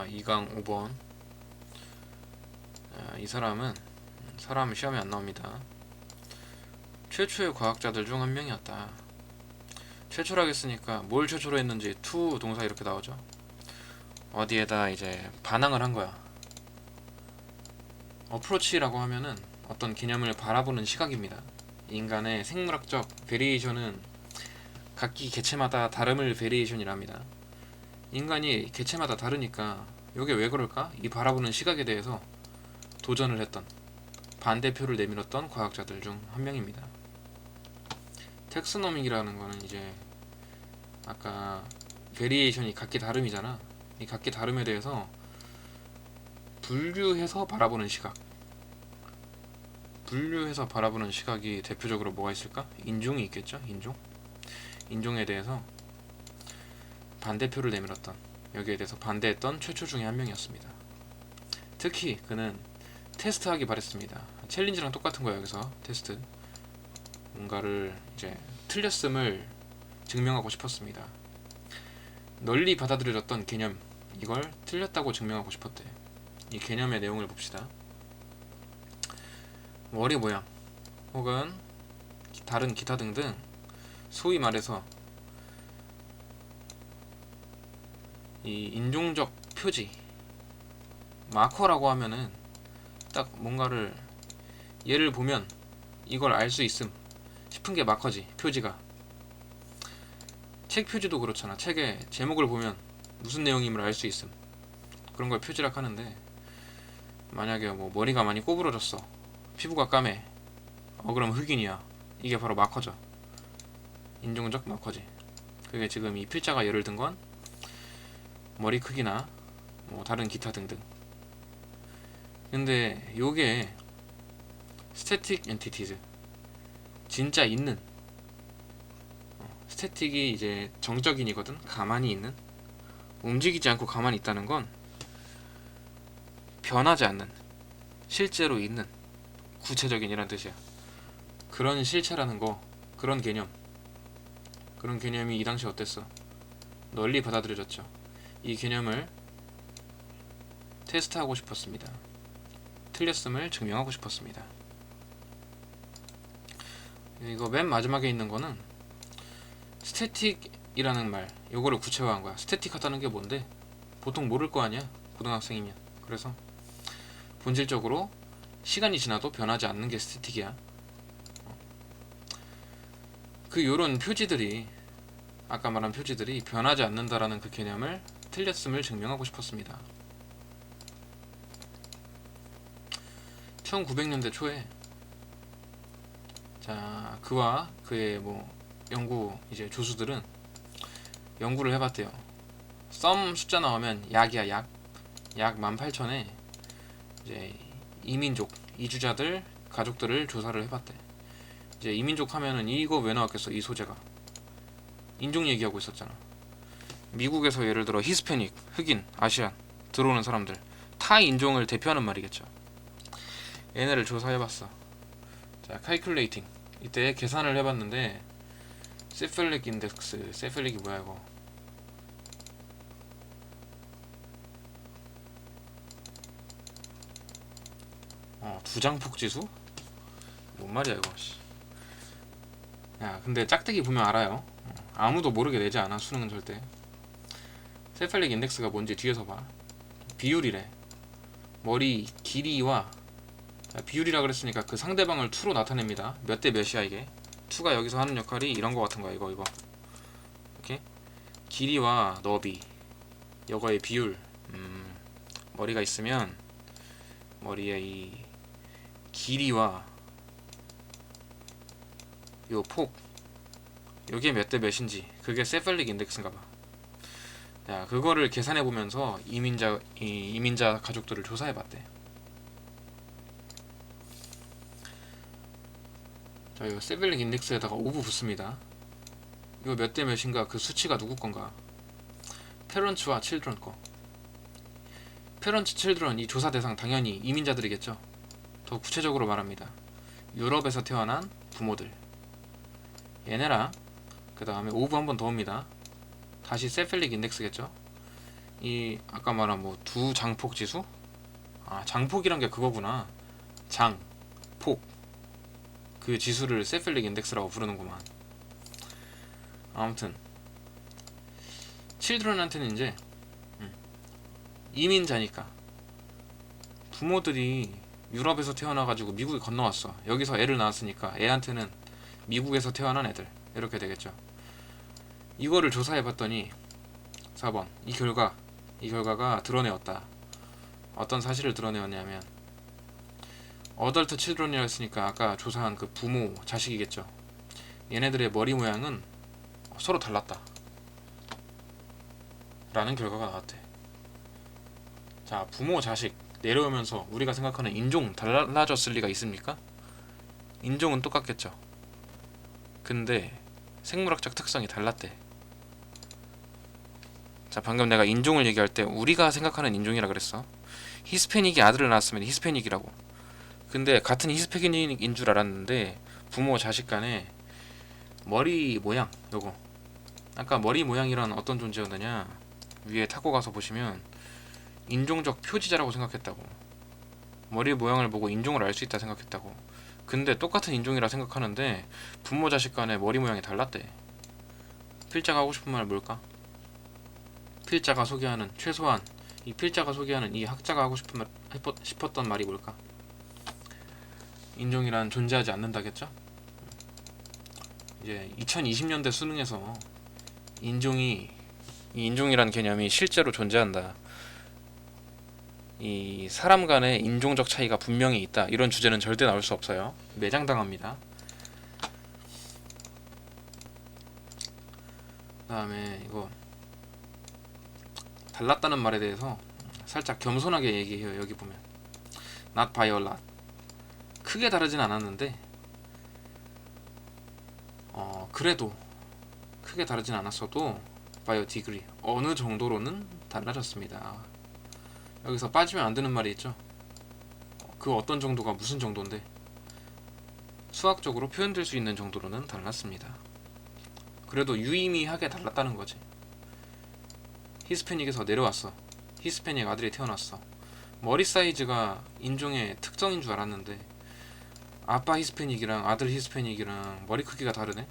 자, 2강 5번. 자, 이 사람은 사람 시험에 안 나옵니다. 최초의 과학자들 중 한 명이었다. 최초라고 했으니까 뭘 최초로 했는지 to 동사 이렇게 나오죠. 어디에다 이제 반항을 한 거야. 어프로치라고 하면은 어떤 개념을 바라보는 시각입니다. 인간의 생물학적 베리에이션은 각기 개체마다 다름을 베리에이션이랍니다. 인간이 개체마다 다르니까 이게 왜 그럴까? 이 바라보는 시각에 대해서 도전을 했던 반대표를 내밀었던 과학자들 중 한 명입니다. 텍스노믹이라는 거는 이제 아까 베리에이션이 각기 다름이잖아. 이 각기 다름에 대해서 분류해서 바라보는 시각. 분류해서 바라보는 시각이 대표적으로 뭐가 있을까? 인종이 있겠죠? 인종? 인종에 대해서 반대표를 내밀었던 여기에 대해서 반대했던 최초 중에 한 명이었습니다. 특히 그는 테스트하기 바랬습니다. 챌린지랑 똑같은 거예요. 여기서 테스트 뭔가를 이제 틀렸음을 증명하고 싶었습니다. 널리 받아들여졌던 개념 이걸 틀렸다고 증명하고 싶었대. 이 개념의 내용을 봅시다. 머리 모양 혹은 다른 기타 등등 소위 말해서 이 인종적 표지 마커라고 하면은 딱 뭔가를 예를 보면 이걸 알 수 있음 싶은 게 마커지 표지가. 책 표지도 그렇잖아. 책의 제목을 보면 무슨 내용임을 알 수 있음. 그런 걸 표지라 하는데 만약에 뭐 머리가 많이 꼬부러졌어 피부가 까매 어 그럼 흑인이야. 이게 바로 마커죠. 인종적 마커지. 그게 지금 이 필자가 예를 든 건 머리 크기나 뭐 다른 기타 등등. 근데 요게 스태틱 엔티티즈 진짜 있는 어, 스태틱이 이제 정적인이거든 가만히 있는. 움직이지 않고 가만히 있다는 건 변하지 않는 실제로 있는 구체적인이란 뜻이야. 그런 실체라는 거 그런 개념. 그런 개념이 이 당시 어땠어? 널리 받아들여졌죠 이 개념을 테스트하고 싶었습니다. 틀렸음을 증명하고 싶었습니다. 이거 맨 마지막에 있는 거는 스태틱이라는 말 요거를 구체화한 거야. 스태틱하다는 게 뭔데? 보통 모를 거 아니야 고등학생이면. 그래서 본질적으로 시간이 지나도 변하지 않는 게 스태틱이야. 어. 그 요런 표지들이 아까 말한 표지들이 변하지 않는다라는 그 개념을 틀렸음을 증명하고 싶었습니다 1900년대 초에 자 그와 그의 뭐 연구 이제 조수들은 연구를 해봤대요. 썸 숫자 나오면 약이야 약. 약 18,000에 이제 이민족 이주자들 가족들을 조사를 해봤대. 이제 이민족 하면은 이거 왜 나왔겠어 이 소재가 인종 얘기하고 있었잖아. 미국에서 예를 들어 히스패닉 흑인 아시안 들어오는 사람들 타 인종을 대표하는 말이겠죠. 얘네를 조사해봤어. 자, 칼큘레이팅. 이때 계산을 해봤는데 세펠릭 인덱스, 세펠릭이 뭐야 이거? 어, 두장폭 지수? 뭔 말이야 이거? 씨. 야, 근데 짝대기 보면 알아요. 어, 아무도 모르게 내지 않아 수능은 절대. 세펠릭 인덱스가 뭔지 뒤에서 봐. 비율이래. 머리 길이와 자, 비율이라 그랬으니까 그 상대방을 2로 나타냅니다. 몇 대 몇이야 이게? 2가 여기서 하는 역할이 이런 거 같은 거야 이거 이거. 이렇게 길이와 너비 여거의 비율. 음, 머리가 있으면 머리의 이 길이와 요 폭. 요게 몇 대 몇인지 그게 세펠릭 인덱스인가 봐. 자, 그거를 계산해 보면서 이민자 이, 이민자 가족들을 조사해 봤대. 자, 이거 세벨릭 인덱스에다가 오브 붙습니다. 이거 몇 대 몇인가 그 수치가 누구 건가? 페런츠와 칠드런 거. 페런츠, 칠드런 이 조사 대상 당연히 이민자들이겠죠. 더 구체적으로 말합니다. 유럽에서 태어난 부모들. 얘네랑 그 다음에 오브 한번 더 옵니다. 다시 세펠릭 인덱스겠죠. 이 아까 말한 뭐 두 장폭 지수? 아 장폭이란 게 그거구나. 장, 폭. 그 지수를 세펠릭 인덱스라고 부르는구만. 아무튼 칠드런한테는 이제 음, 이민자니까 부모들이 유럽에서 태어나가지고 미국에 건너왔어. 여기서 애를 낳았으니까 애한테는 미국에서 태어난 애들 이렇게 되겠죠. 이거를 조사해봤더니 4번 이 결과 이 결과가 드러내었다. 어떤 사실을 드러내었냐면 어덜트 칠드런이라 했으니까 아까 조사한 그 부모 자식이겠죠. 얘네들의 머리 모양은 서로 달랐다. 라는 결과가 나왔대. 자, 부모 자식 내려오면서 우리가 생각하는 인종 달라졌을 리가 있습니까? 인종은 똑같겠죠. 근데 생물학적 특성이 달랐대. 자, 방금 내가 인종을 얘기할 때 우리가 생각하는 인종이라 그랬어. 히스패닉이 아들을 낳았으면 히스패닉이라고. 근데 같은 히스패닉인 줄 알았는데 부모 자식 간에 머리 모양 요거 아까 머리 모양이란 어떤 존재였느냐 위에 타고 가서 보시면 인종적 표지자라고 생각했다고 머리 모양을 보고 인종을 알 수 있다 생각했다고 근데 똑같은 인종이라 생각하는데 부모 자식 간에 머리 모양이 달랐대 필자가 하고 싶은 말 뭘까? 필자가 소개하는 최소한 이 필자가 소개하는 이 학자가 하고 싶은 말 싶었던 말이 뭘까? 인종이란 존재하지 않는다겠죠? 이제 2020년대 수능에서 인종이 이 인종이란 개념이 실제로 존재한다. 이 사람 간의 인종적 차이가 분명히 있다. 이런 주제는 절대 나올 수 없어요. 매장당합니다. 그다음에 이거 달랐다는 말에 대해서 살짝 겸손하게 얘기해요. 여기 보면 not by a lot. 크게 다르진 않았는데 어 그래도 크게 다르진 않았어도 a degree 어느 정도로는 달라졌습니다. 여기서 빠지면 안 되는 말이 있죠. 그 어떤 정도가 무슨 정도인데 수학적으로 표현될 수 있는 정도로는 달랐습니다. 그래도 유의미하게 달랐다는 거지. 히스패닉에서 내려왔어. 히스패닉 아들이 태어났어. 머리 사이즈가 인종의 특성인 줄 알았는데 아빠 히스패닉이랑 아들 히스패닉이랑 머리 크기가 다르네.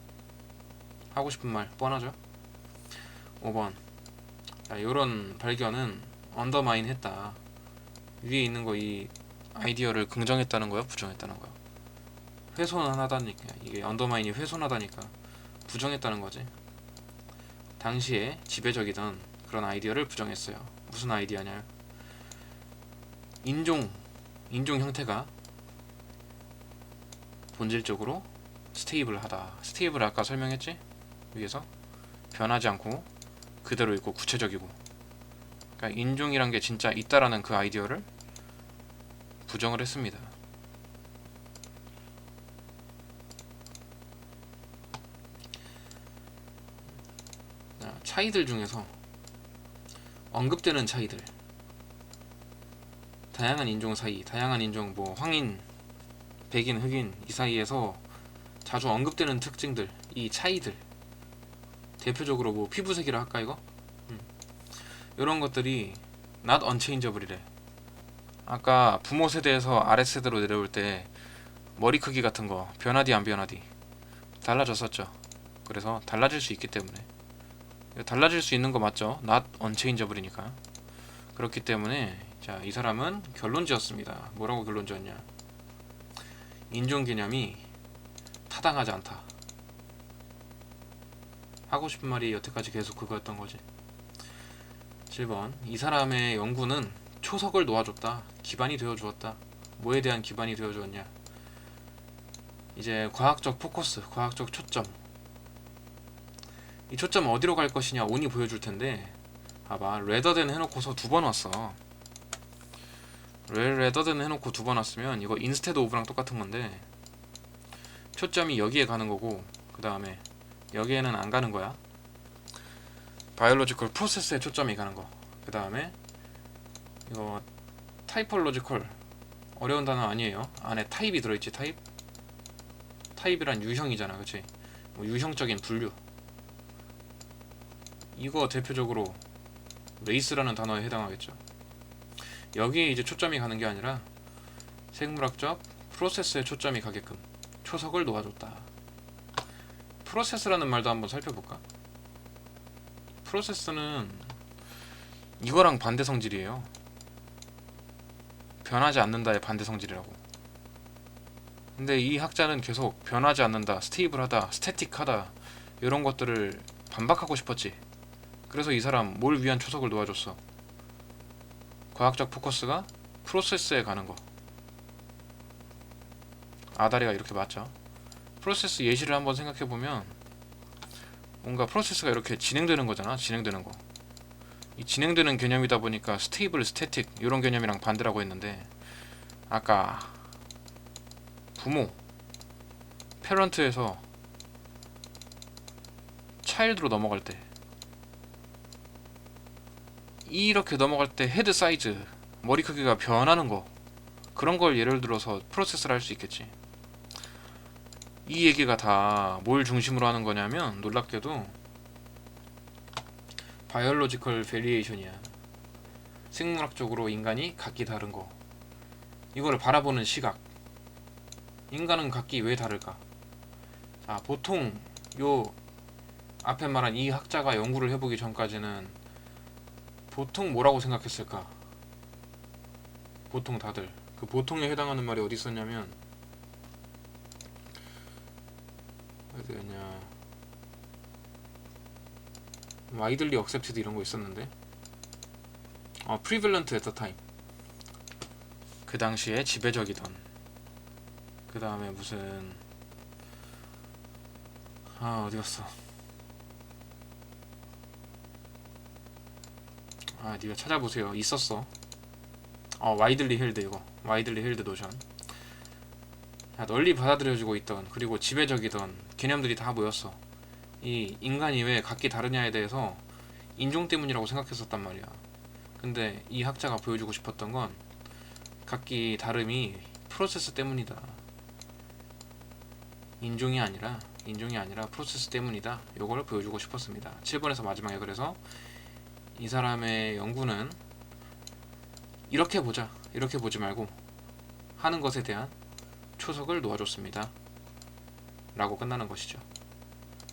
하고 싶은 말 뻔하죠. 5번. 자, 요런 발견은 언더마인 했다. 위에 있는 거 이 아이디어를 긍정했다는 거야, 부정했다는 거야. 훼손하다니까 이게 언더마인이 훼손하다니까 부정했다는 거지. 당시에 지배적이던 그런 아이디어를 부정했어요. 무슨 아이디어냐? 인종 인종 형태가 본질적으로 스테이블하다. 스테이블 아까 설명했지? 위에서 변하지 않고 그대로 있고 구체적이고. 그러니까 인종이란 게 진짜 있다라는 그 아이디어를 부정을 했습니다. 자, 차이들 중에서 언급되는 차이들. 다양한 인종 사이 다양한 인종 뭐 황인 백인 흑인 이 사이에서 자주 언급되는 특징들 이 차이들. 대표적으로 뭐 피부색이라 할까 이거? 음. 이런 것들이 not unchangeable이래. 아까 부모 세대에서 아래 세대로 내려올 때 머리 크기 같은 거 변하디 안 변하디 달라졌었죠. 그래서 달라질 수 있기 때문에 달라질 수 있는 거 맞죠? not unchangeable이니까 그렇기 때문에 자 이 사람은 결론 지었습니다. 뭐라고 결론 지었냐? 인종 개념이 타당하지 않다. 하고 싶은 말이 여태까지 계속 그거였던 거지. 7번 이 사람의 연구는 초석을 놓아줬다. 기반이 되어주었다. 뭐에 대한 기반이 되어주었냐? 이제 과학적 포커스, 과학적 초점. 이 초점 어디로 갈 것이냐 온이 보여줄 텐데. 봐봐. 레더된 해놓고서 두 번 왔어. 레더된 해놓고 두 번 왔으면 이거 인스테드 오브랑 똑같은 건데 초점이 여기에 가는 거고 그 다음에 여기에는 안 가는 거야. 바이올로지컬 프로세스에 초점이 가는 거그 다음에 이거 타이폴로지컬 어려운 단어 아니에요. 안에 타입이 들어있지 타입 타입이란 유형이잖아 그치? 뭐 유형적인 분류 이거 대표적으로 레이스라는 단어에 해당하겠죠. 여기에 이제 초점이 가는 게 아니라 생물학적 프로세스에 초점이 가게끔 초석을 놓아줬다. 프로세스라는 말도 한번 살펴볼까? 프로세스는 이거랑 반대 성질이에요. 변하지 않는다의 반대 성질이라고. 근데 이 학자는 계속 변하지 않는다, 스테이블하다, 스태틱하다 이런 것들을 반박하고 싶었지. 그래서 이 사람 뭘 위한 초석을 놓아줬어. 과학적 포커스가 프로세스에 가는 거. 아다리가 이렇게 맞죠. 프로세스 예시를 한번 생각해 보면 뭔가 프로세스가 이렇게 진행되는 거잖아. 진행되는 거. 이 진행되는 개념이다 보니까 스테이블, 스태틱 이런 개념이랑 반대라고 했는데 아까 부모 페런트에서 차일드로 넘어갈 때 이렇게 넘어갈 때 헤드 사이즈 머리 크기가 변하는 거 그런 걸 예를 들어서 프로세스를 할 수 있겠지. 이 얘기가 다 뭘 중심으로 하는 거냐면 놀랍게도 바이올로지컬 베리에이션이야. 생물학적으로 인간이 각기 다른 거. 이거를 바라보는 시각. 인간은 각기 왜 다를까? 자 보통 요 앞에 말한 이 학자가 연구를 해보기 전까지는 보통 뭐라고 생각했을까? 보통 다들. 그 보통에 해당하는 말이 어디 있었냐면 어디였냐. 와이들리 억셉티드 이런 거 있었는데. 어 프리블런트 에터 타임 그 당시에 지배적이던. 그 다음에 무슨 아 어디 갔어 아 니가 찾아보세요. 있었어. 어 와이들리 힐드 이거. 와이들리 힐드 노션. 자, 널리 받아들여지고 있던 그리고 지배적이던 개념들이 다 모였어. 이 인간이 왜 각기 다르냐에 대해서 인종 때문이라고 생각했었단 말이야. 근데 이 학자가 보여주고 싶었던 건 각기 다름이 프로세스 때문이다. 인종이 아니라 인종이 아니라 프로세스 때문이다. 요걸 보여주고 싶었습니다. 7번에서 마지막에 그래서 이 사람의 연구는 이렇게 보자 이렇게 보지 말고 하는 것에 대한 초석을 놓아줬습니다. 라고 끝나는 것이죠